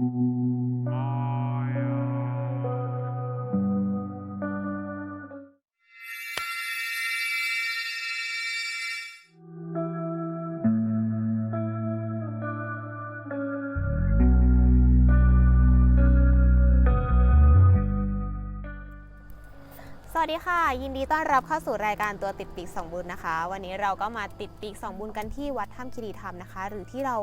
ส วัสดีค่ะ ยินดีต้อนรับเข้าสู่รายการตัวติดปีกสองบุญนะคะ วันนี้เราก็มาติดปีกสองบุญกันที่วัดถ้ำคีรีธรรมนะคะ หรือที่เรา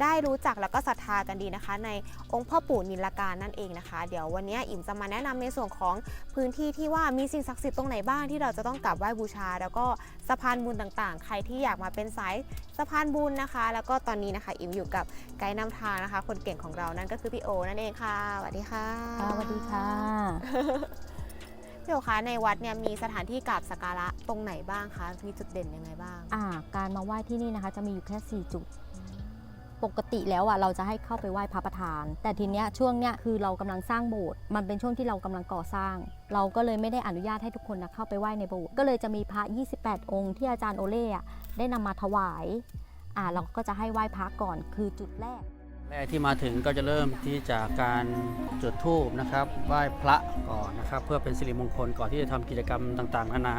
ได้รู้จักแล้วก็ศรัทธากันดีนะคะ ในองค์พ่อปู่นิลการนั่นเองนะคะ เดี๋ยววันนี้อิ่มจะมาแนะนำในส่วนของพื้นที่ที่ว่ามีสิ่งศักดิ์สิทธิ์ตรงไหนบ้างที่เราจะต้องกราบไหว้บูชา แล้วก็สะพานบุญต่างๆ ใครที่อยากมาเป็นสายสะพานบุญนะคะ แล้วก็ตอนนี้นะคะ อิ่มอยู่กับไกด์นำทางนะคะ คนเก่งของเรานั่นก็คือพี่โอนั่นเองค่ะสวัสดีค่ะสวัสดีค่ะ พี่โอคะในวัดเนี่ยมีสถานที่กราบสักการะตรงไหนบ้างคะมีจุดเด่นยังไงบ้าง อ่า การมาไหว้ที่นี่นะคะ จะมีอยู่แค่ 4 จุด ปกติแล้วอะเราจะให้เข้าไปไหว้พระประธาน แต่ทีเนี้ยช่วงเนี้ยคือเรากำลังสร้างโบสถ์มันเป็นช่วงที่เรากำลังก่อสร้าง เราก็เลยไม่ได้อนุญาตให้ทุกคนนะเข้าไปไหว้ในโบสถ์ก็เลยจะมีพระ 28 องค์ที่อาจารย์โอเล่อะได้นำมาถวายอ่าเราก็จะให้ไหว้พระก่อนคือจุดแรก แรกที่มาถึงก็จะเริ่มที่จากการจุดธูปนะครับไหว้พระก่อนนะครับ เพื่อเป็นสิริมงคลก่อนที่จะทำกิจกรรมต่างๆนานา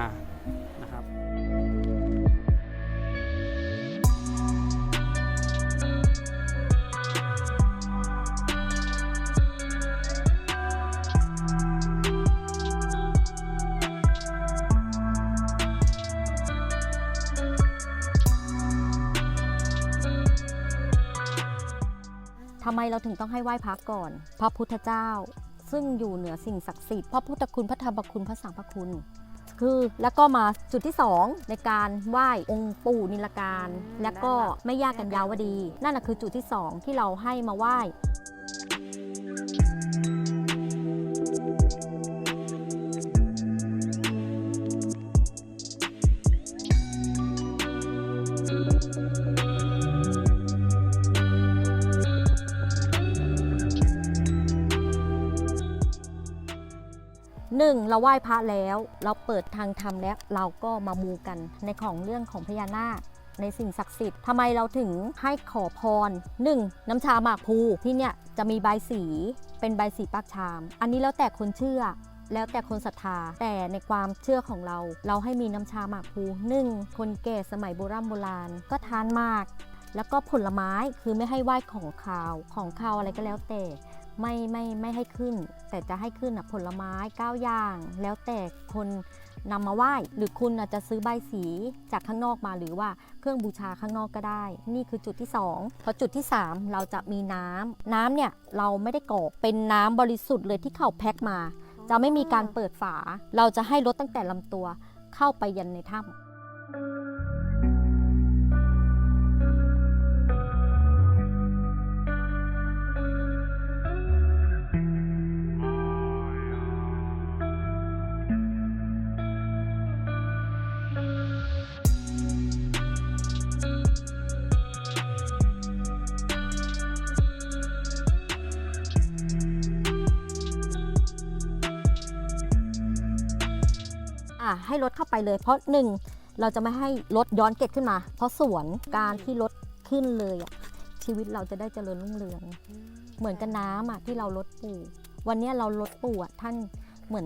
ไมเราถึงต้องให้ไหว้พระก่อน พระพุทธเจ้า ซึ่งอยู่เหนือสิ่งศักดิ์สิทธิ์พระพุทธคุณพระธรรมคุณพระสังฆคุณ คือแล้วก็มาจุดที่ 2 ในการไหว้องค์ปู่นิลการอืมและก็แม่ย่ากันยาวดี นั่นแหะคือจุดที่ 2 ที่เราให้มาไหว้ หนึ่งเราไหว้พระแล้ว เราเปิดทางธรรมแล้ว เราก็มามูกันในของเรื่องของพญานาคในสิ่งศักดิ์สิทธิ์ทำไมเราถึงให้ขอพรหนึ่งน้ำชาหมากพลูที่เนี่ยจะมีใบสีเป็นใบสีปากชาม อันนี้แล้วแต่คนเชื่อ แล้วแต่คนศรัทธา แต่ในความเชื่อของเรา เราให้มีน้ำชาหมากพลูหนึ่งคนแก่สมัยโบราณโบราณก็ทานมาก แล้วก็ผลไม้คือไม่ให้ไหว้ของคาวของคาวอะไรก็แล้วแต่ ไม่ไม่ไม่ให้ขึ้น แต่จะให้ขึ้นผลไม้9อย่าง แล้วแต่คนนำมาไหว้ หรือคุณอาจจะซื้อใบสีจากข้างนอกมาหรือว่าเครื่องบูชาข้างนอกก็ได้ นี่คือจุดที่2พอจุดที่ 3 เราจะมีน้ำน้ำเนี่ยเราไม่ได้กรอกเป็นน้ำบริสุทธิ์เลยที่เขาแพ็คมา จะไม่มีการเปิดฝา เราจะให้ลดตั้งแต่ลำตัว เข้าไปยันในถ้ำ่ะให้รถเข้าไปเลย เพราะหนึ่งเราจะไม่ให้รถย้อนเกตขึ้นมา เพราะสวนการที่รถขึ้นเลยอะชีวิตเราจะได้เจริญรุ่งเรือง เหมือนกับน้ำอะที่เราลดปู่วันนี้เราลดปู่อะท่านเหมือน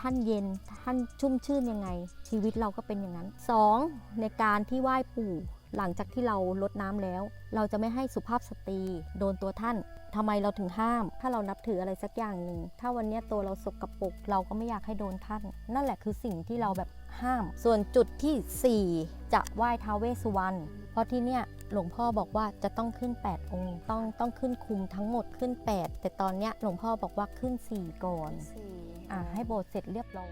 ท่านเย็นท่านชุ่มชื่นยังไง ชีวิตเราก็เป็นอย่างนั้นสองในการที่ไหว้ปู่ หลังจากที่เราลดน้ำแล้ว เราจะไม่ให้สุภาพสตรีโดนตัวท่านทำไมเราถึงห้าม ถ้าเรานับถืออะไรสักอย่างหนึ่ง ถ้าวันเนี้ยตัวเราสกรปรกเราก็ไม่อยากให้โดนท่าน นั่นแหละคือสิ่งที่เราแบบห้าม ส่วนจุดทีสี่ 4 จะไหว้ท้าวเวสสุวรรณ เพราะที่เนี่ยหลวงพ่อบอกว่าจะต้องขึ้น 8 องค์ ต้องต้องขึ้นคุมทั้งหมดขึ้น 8 แต่ตอนเนี้ยหลวงพ่อบอกว่าขึ้น 4 ก่อนสี่อะให้โบสถ์เสร็จเรียบร้อย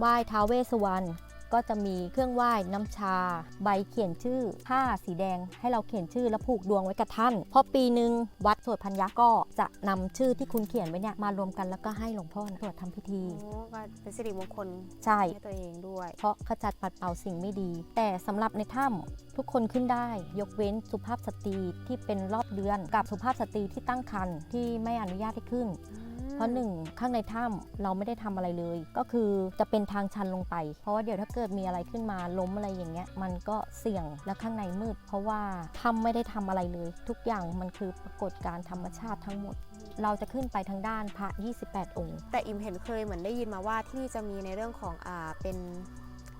ไหว้ท้าวเวสสุวรรณก็จะมีเครื่องไหว้น้ำชา ใบเขียนชื่อผ้าสีแดง ให้เราเขียนชื่อแล้วผูกดวงไว้กับท่าน พอปีหนึ่งวัดสวดพันยะก็จะนำชื่อที่คุณเขียนไว้เนี่ยมารวมกันแล้วก็ให้หลวงพ่อสวดทำพิธีโอ้ก็เป็นสิริมงคลใช่ให้ตัวเองด้วย เพราะขจัดปัดเป่าสิ่งไม่ดี แต่สำหรับในถ้ำทุกคนขึ้นได้ ยกเว้นสุภาพสตรีที่เป็นรอบเดือน กับสุภาพสตรีที่ตั้งครรภ์ที่ไม่อนุญาตให้ขึ้น เพราะหนึ่งข้างในถ้ำเราไม่ได้ทำอะไรเลย ก็คือจะเป็นทางชันลงไป เพราะว่าเดี๋ยวถ้าเกิดมีอะไรขึ้นมาล้มอะไรอย่างเงี้ยมันก็เสี่ยงและข้างในมืด เพราะว่าถ้ำไม่ได้ทำอะไรเลย ทุกอย่างมันคือปรากฏการณ์ธรรมชาติทั้งหมด เราจะขึ้นไปทางด้านพระ 28 องค์ แต่อิมเห็นเคยเหมือนได้ยินมาว่าที่นี่จะมีในเรื่องของอ่าเป็น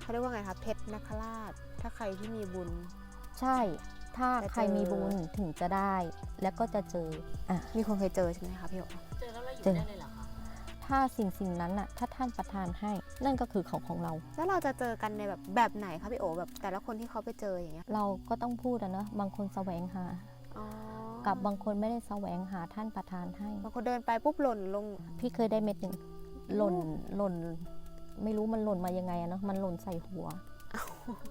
เขาเรียกว่าไงคะเพชรนักราช ถ้าใครที่มีบุญ ใช่ถ้าจะเจอใครมีบุญถึงจะได้ แล้วก็จะเจออะมีคนเคยเจอใช่ไหมคะพี่โอเจอแล้ว เราอยู่เจอได้เลยเหรอคะถ้าสิ่งสิ่งนั้นน่ะ ถ้าท่านประทานให้ นั่นก็คือของของเรา แล้วเราจะเจอกันในแบบแบบไหนคะพี่โอแบบแต่ละคนที่เขาไปเจออย่างเงี้ยเราก็ต้องพูดอะเนอะบางคนแสวงหา อ๋อกับบางคนไม่ได้แสวงหาท่านประทานให้ บางคนเดินไปปุ๊บหล่นลง พี่เคยได้เม็ดหนึ่งหล่นหล่น ไม่รู้มันหล่นมายังไงอะเนาะมันหล่นใส่หัว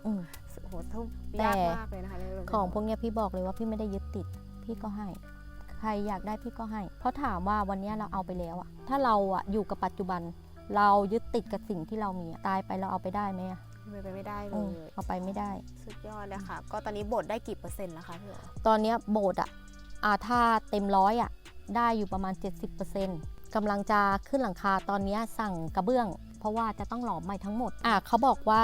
อืม โอ้โหทุบแต่ยากมากเลยนะคะเนี่ยหล่นของพวกเนี้ยพี่บอกเลยว่าพี่ไม่ได้ยึดติด พี่ก็ให้ ใครอยากได้พี่ก็ให้ เพราะถามว่าวันเนี้ยเราเอาไปแล้วอะถ้าเราอะอยู่กับปัจจุบัน เรายึดติดกับสิ่งที่เรามีอะตายไปเราเอาไปได้ไหมอะเป็นไปไม่ได้เลเออยเอาไปไม่ได้ สุดยอดเลยค่ะ ก็ตอนนี้บทได้กี่เปอร์เซ็นต์แล้วคะพี่โอตอนเนี้ยโบสถ์อะอ่าถ้าเต็มร้อยอะได้อยู่ประมาณ 70% กำลังจะขึ้นหลังคาตอนเนี้ยสั่งกระเบื้อง เพราะว่าจะต้องหลอมใหม่ทั้งหมดอะเขาบอกว่า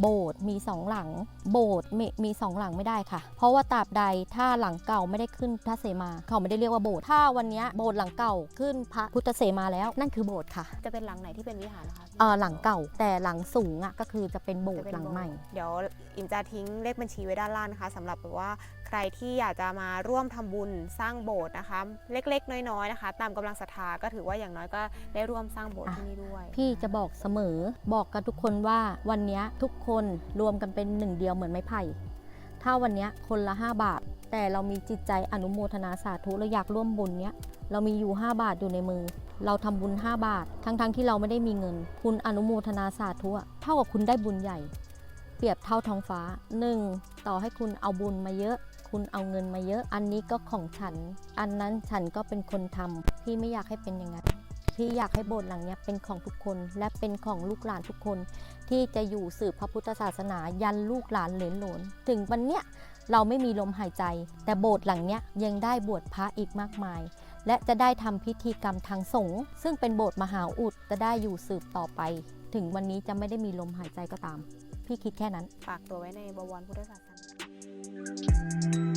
โบสถ์มีสองหลัง โบสถ์มีมีสองหลังไม่ได้ค่ะ เพราะว่าตราบใดถ้าหลังเก่าไม่ได้ขึ้นพระเสมา เขาไม่ได้เรียกว่าโบสถ์ถ้าวันเนี้ยโบสถ์หลังเก่าขึ้นพระพุทธเสมาแล้วนั่นคือโบสถ์ค่ะ จะเป็นหลังไหนที่เป็นวิหารนะคะพี่เออหลังเก่าแต่หลังสูงอะก็คือจะเป็นโบสจะถ์เป็นหลังใหม่โบสถ์เดี๋ยวอิมจะทิ้งเลขบัญชีไว้ด้านล่างนะคะสำหรับแบบว่าใค รที่อยากจะมาร่วมทำบุญสร้างโบสถ์นะคะ เล็กๆ น้อยๆนะคะ ตามกำลังศรัทธาก็ถือว่าอย่างน้อยก็ได้ร่วมสร้างโบสถ์ที่นี่ด้วย พี่จะบอกเสมอบอกกับทุกคนว่าวันนี้ทุกคนรวมกันเป็นหนึ่งเดียวเหมือนไม้ไผ่ถ้าวันนี้คนละ 5 บาท แต่เรามีจิตใจอนุโมทนาสาธุเราอยากร่วมบุญเนี้ยเรามีอยู่ 5 บาทอยู่ในมือ เราทำบุญ 5 บาท ทั้งๆทที่เราไม่ได้มีเงิน คุณอนุโมทนาสาธุเท่ากับคุณได้บุญใหญ่ เปรียบเท่าท้องฟ้าหนึ่งต่อให้คุณเอาบุญมาเยอะ คุณเอาเงินมาเยอะ อันนี้ก็ของฉัน อันนั้นฉันก็เป็นคนทำพี่ไม่อยากให้เป็นอย่างนั้นพี่อยากให้โบสถ์หลังเนี้ยเป็นของทุกคนและเป็นของลูกหลานทุกคน ที่จะอยู่สืบพระพุทธศาสนายันลูกหลานเหลนหลนถึงวันเนี้ยเราไม่มีลมหายใจ แต่โบสถ์หลังเนี้ยยังได้บวชพระอีกมากมาย และจะได้ทำพิธีกรรมทางสงฆ์ซึ่งเป็นโบสถ์มหาอุดจะได้อยู่สืบต่อไป ถึงวันนี้จะไม่ได้มีลมหายใจก็ตาม พี่คิดแค่นั้น ฝากตัวไว้ในบวรพุทธศาสนา Música